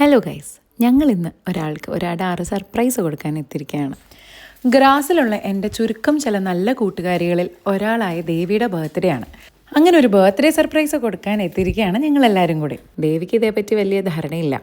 Hello guys ഞങ്ങൾ ഇന്ന് ഒരാൾക്ക് ഒരാടാറ് സർപ്രൈസ് കൊടുക്കാൻ എത്തിയിരിക്കുകയാണ്. ഗ്രാസിലുള്ള എന്റെ ചുരുക്കം ചില നല്ല കൂട്ടുകാരികളിൽ ഒരാളായ ദേവിയുടെ ബർത്ത്ഡേ ആണ്. അങ്ങനെ ഒരു ബർത്ത്ഡേ സർപ്രൈസ് കൊടുക്കാൻ എത്തിയിരിക്കുകയാണ് ഞങ്ങളെല്ലാവരും കൂടി. ദേവിക്ക് ഇതേപ്പറ്റി വലിയ ധാരണയില്ല.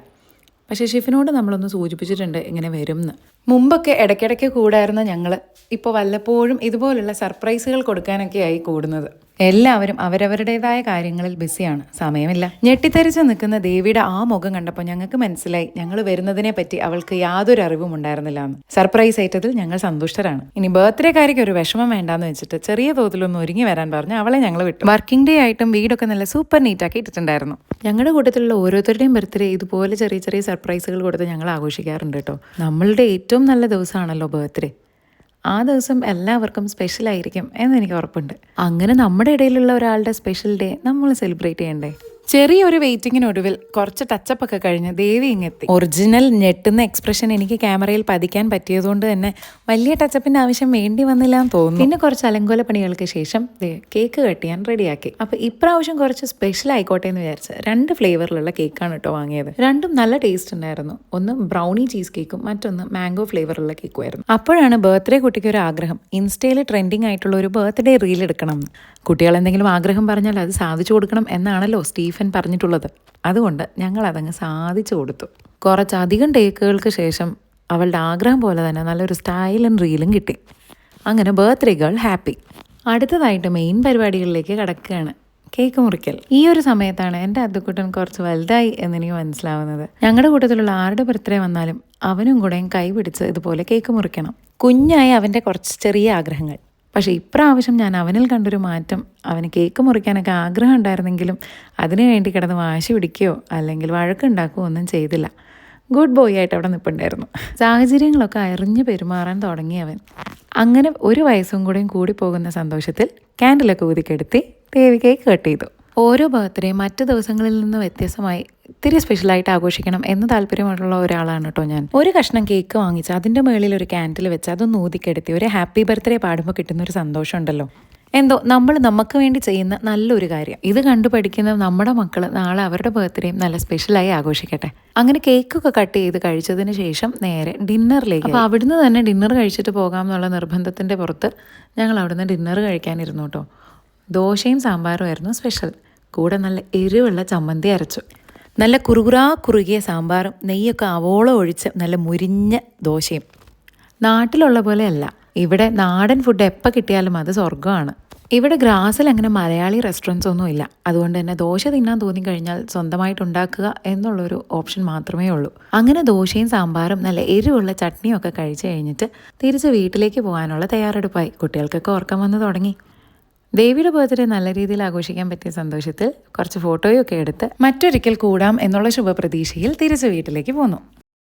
പക്ഷേ ഷിഫിനോട് നമ്മളൊന്ന് സൂചിപ്പിച്ചിട്ടുണ്ട് ഇങ്ങനെ വരും എന്ന് മുമ്പൊക്കെ ഇടയ്ക്കിടയ്ക്ക് കൂടായിരുന്ന ഞങ്ങൾ ഇപ്പോൾ വല്ലപ്പോഴും ഇതുപോലുള്ള സർപ്രൈസുകൾ കൊടുക്കാനൊക്കെയായി കൂടുന്നത്. എല്ലാവരും അവരവരുടേതായ കാര്യങ്ങളിൽ ബിസിയാണ്. സമയമില്ല. ഞെട്ടിത്തെറിച്ച് നിൽക്കുന്ന ദേവിയുടെ ആ മുഖം കണ്ടപ്പോൾ ഞങ്ങൾക്ക് മനസ്സിലായി. ഞങ്ങൾ വരുന്നതിനെ പറ്റി അവൾക്ക് യാതൊരു അറിവും ഉണ്ടായിരുന്നില്ല എന്ന്. സർപ്രൈസ് ഏറ്റതിൽ ഞങ്ങൾ സന്തുഷ്ടരാണ്. ഇനി ബർത്ത്ഡേ കാര്യക്ക് ഒരു വിഷമം വേണ്ടാന്ന് വെച്ചിട്ട് ചെറിയ തോതിലൊന്ന് ഒരുങ്ങി വരാൻ പറഞ്ഞ് അവളെ ഞങ്ങൾ വിട്ടു. വർക്കിംഗ് ഡേ ആയിട്ടും വീടൊക്കെ നല്ല സൂപ്പർ നീറ്റാക്കി ഇട്ടിട്ടുണ്ടായിരുന്നു. ഞങ്ങളുടെ കൂട്ടത്തിലുള്ള ഓരോരുത്തരുടെയും ബർത്ത്ഡേ ഇതുപോലെ ചെറിയ ചെറിയ സർപ്രൈസുകൾ കൊടുത്ത് ഞങ്ങൾ ആഘോഷിക്കാറുണ്ട് കേട്ടോ. നമ്മളുടെ ഏറ്റവും നല്ല ദിവസമാണല്ലോ ബർത്ത്ഡേ. ആ ദിവസം എല്ലാവർക്കും സ്പെഷ്യൽ ആയിരിക്കും എന്ന് എനിക്ക് ഉറപ്പുണ്ട്. അങ്ങനെ നമ്മുടെ ഇടയിലുള്ള ഒരാളുടെ സ്പെഷ്യൽ ഡേ നമ്മൾ സെലിബ്രേറ്റ് ചെയ്യണ്ടേ? ചെറിയൊരു വെയിറ്റിങ്ങിനൊടുവിൽ കുറച്ച് ടച്ചപ്പ് ഒക്കെ കഴിഞ്ഞ് ദേവി ഇങ്ങെത്തി. ഒറിജിനൽ ഞെട്ടുന്ന എക്സ്പ്രഷൻ എനിക്ക് ക്യാമറയിൽ പതിക്കാൻ പറ്റിയതുകൊണ്ട് തന്നെ വലിയ ടച്ചപ്പിന്റെ ആവശ്യം വേണ്ടി വന്നില്ല എന്ന് തോന്നുന്നു. പിന്നെ കുറച്ച് അലങ്കോല പണികൾക്ക് ശേഷം കേക്ക് കട്ട് ചെയ്യാൻ റെഡിയാക്കി അപ്പൊ ഇപ്രാവശ്യം കുറച്ച് സ്പെഷ്യൽ ആയിക്കോട്ടെ എന്ന് വിചാരിച്ച് രണ്ട് ഫ്ലേവറിലുള്ള കേക്കാണ് കേട്ടോ വാങ്ങിയത്. രണ്ടും നല്ല ടേസ്റ്റ് ഉണ്ടായിരുന്നു. ഒന്ന് ബ്രൗണി ചീസ് കേക്കും മറ്റൊന്ന് മാംഗോ ഫ്ലേവറുള്ള കേക്കുമായിരുന്നു അപ്പോഴാണ് ബർത്ത്ഡേ കുട്ടിക്ക് ഒരു ആഗ്രഹം. ഇൻസ്റ്റയിൽ ട്രെൻഡിങ് ആയിട്ടുള്ള ഒരു ബർത്ത്ഡേ റീൽ എടുക്കണം കുട്ടികൾ എന്തെങ്കിലും ആഗ്രഹം പറഞ്ഞാൽ അത് സാധിച്ചു കൊടുക്കണം എന്നാണല്ലോ സ്റ്റീഫൻ പറഞ്ഞിട്ടുള്ളത്. അതുകൊണ്ട് ഞങ്ങൾ അതങ്ങ് സാധിച്ചു കൊടുത്തു. കുറച്ചധികം ടേക്കുകൾക്ക് ശേഷം അവളുടെ ആഗ്രഹം പോലെ തന്നെ നല്ലൊരു സ്റ്റൈലും റീലും കിട്ടി. അങ്ങനെ ബർത്ത്ഡേ ഗേൾ ഹാപ്പി അടുത്തതായിട്ട് മെയിൻ പരിപാടികളിലേക്ക് കടക്കുകയാണ്. കേക്ക് മുറിക്കൽ. ഈ ഒരു സമയത്താണ് എന്റെ അത്തുക്കുട്ടൻ കുറച്ച് വലുതായി എന്നെനിക്ക് മനസ്സിലാവുന്നത്. ഞങ്ങളുടെ കൂട്ടത്തിലുള്ള ആരുടെ ബർത്ത്ഡേ വന്നാലും അവനും കൂടെയും കൈ പിടിച്ച് ഇതുപോലെ കേക്ക് മുറിക്കണം. കുഞ്ഞായ അവന്റെ കുറച്ച് ചെറിയ ആഗ്രഹങ്ങൾ. പക്ഷേ ഇപ്രാവശ്യം ഞാൻ അവനിൽ കണ്ടൊരു മാറ്റം. അവന് കേക്ക് മുറിക്കാനൊക്കെ ആഗ്രഹം ഉണ്ടായിരുന്നെങ്കിലും അതിനു വേണ്ടി കിടന്ന് വാശി പിടിക്കുകയോ അല്ലെങ്കിൽ വഴക്കുണ്ടാക്കുകയോ ഒന്നും ചെയ്തില്ല. ഗുഡ് ബോയ് ആയിട്ട് അവിടെ നിൽപ്പുണ്ടായിരുന്നു സാഹചര്യങ്ങളൊക്കെ അറിഞ്ഞു പെരുമാറാൻ തുടങ്ങിയവൻ അങ്ങനെ ഒരു വയസ്സും കൂടെയും കൂടി പോകുന്ന സന്തോഷത്തിൽ ക്യാൻഡിലൊക്കെ ഊതിക്കെടുത്തി ദേവി കേക്ക് കട്ട് ചെയ്തു. ഓരോ ബർത്ത്ഡേ മറ്റ് ദിവസങ്ങളിൽ നിന്ന് വ്യത്യസ്തമായി ഇത്തിരി സ്പെഷ്യലായിട്ട് ആഘോഷിക്കണം എന്ന് താല്പര്യമായിട്ടുള്ള ഒരാളാണ് കേട്ടോ ഞാൻ. ഒരു കഷ്ണം കേക്ക് വാങ്ങിച്ച് അതിന്റെ മുകളിൽ ഒരു ക്യാൻഡിൽ വെച്ച് അതൊന്ന് ഊതിക്കെടുത്തി ഒരു ഹാപ്പി ബർത്ത്ഡേ പാടുമ്പോൾ കിട്ടുന്ന ഒരു സന്തോഷം ഉണ്ടല്ലോ. എന്തോ നമ്മൾ നമുക്ക് വേണ്ടി ചെയ്യുന്ന നല്ലൊരു കാര്യം. ഇത് കണ്ടു പഠിക്കുന്ന നമ്മുടെ മക്കൾ നാളെ അവരുടെ ബർത്ത്ഡേയും നല്ല സ്പെഷ്യലായി ആഘോഷിക്കട്ടെ. അങ്ങനെ കേക്കൊക്കെ കട്ട് ചെയ്ത് കഴിച്ചതിന് ശേഷം നേരെ ഡിന്നറിലേക്ക് അപ്പോൾ അവിടുന്ന് തന്നെ ഡിന്നർ കഴിച്ചിട്ട് പോകാം എന്നുള്ള നിർബന്ധത്തിന്റെ പുറത്ത് ഞങ്ങൾ അവിടുന്ന് ഡിന്നർ കഴിക്കാനിരുന്നു കേട്ടോ. ദോശയും സാമ്പാറും ആയിരുന്നു സ്പെഷ്യൽ കൂടെ നല്ല എരിവുള്ള ചമ്മന്തി അരച്ചു. നല്ല കുറുകുറാ കുറുകിയ സാമ്പാറും നെയ്യൊക്കെ അവോളം ഒഴിച്ച് നല്ല മുരിഞ്ഞ ദോശയും. നാട്ടിലുള്ള പോലെയല്ല. ഇവിടെ നാടൻ ഫുഡ് എപ്പോൾ കിട്ടിയാലും അത് സ്വർഗമാണ്. ഇവിടെ ഗ്രാസിൽ അങ്ങനെ മലയാളി റെസ്റ്റോറന്റ്സ് ഒന്നും ഇല്ല. അതുകൊണ്ട് തന്നെ ദോശ തിന്നാൻ തോന്നിക്കഴിഞ്ഞാൽ സ്വന്തമായിട്ട് ഉണ്ടാക്കുക എന്നുള്ളൊരു ഓപ്ഷൻ മാത്രമേ ഉള്ളൂ. അങ്ങനെ ദോശയും സാമ്പാറും നല്ല എരിവുള്ള ചട്നിയും ഒക്കെ കഴിച്ചു കഴിഞ്ഞിട്ട് തിരിച്ച് വീട്ടിലേക്ക് പോകാനുള്ള തയ്യാറെടുപ്പായി. കുട്ടികൾക്കൊക്കെ ഓർക്കം വന്ന് തുടങ്ങി. ദേവിയുടെ ബർത്ത്ഡേ നല്ല രീതിയിൽ ആഘോഷിക്കാൻ പറ്റിയ സന്തോഷത്തിൽ കുറച്ച് ഫോട്ടോയൊക്കെ എടുത്ത് മറ്റൊരിക്കൽ കൂടാം എന്നുള്ള ശുഭപ്രതീക്ഷയിൽ തിരിച്ച് വീട്ടിലേക്ക് പോന്നു.